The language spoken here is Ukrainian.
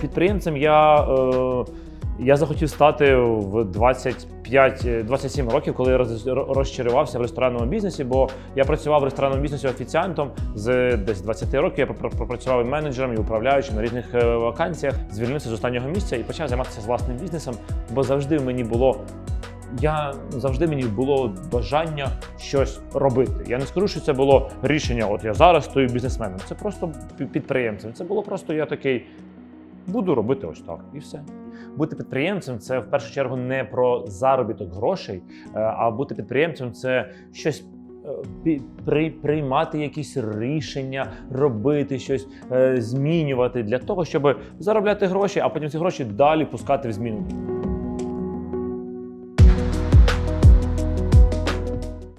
підприємцем я, е, я захотів стати в 25-27 років, коли я розчарувався в ресторанному бізнесі, бо я працював в ресторанному бізнесі офіціантом з десь 20 років. Я пропрацював і менеджером і управляючим на різних е, вакансіях. Звільнився з останнього місця і почав займатися власним бізнесом, бо завжди мені було. Я завжди мені було бажання щось робити. Я не скажу, що це було рішення. От я зараз стою бізнесменом. Це просто пі- підприємцем. Це було просто я такий. Буду робити ось так, і все. Бути підприємцем це в першу чергу не про заробіток грошей, е, а бути підприємцем це щось. е, При, приймати якісь рішення, робити щось, е, змінювати для того, щоб заробляти гроші, а потім ці гроші далі пускати в зміну.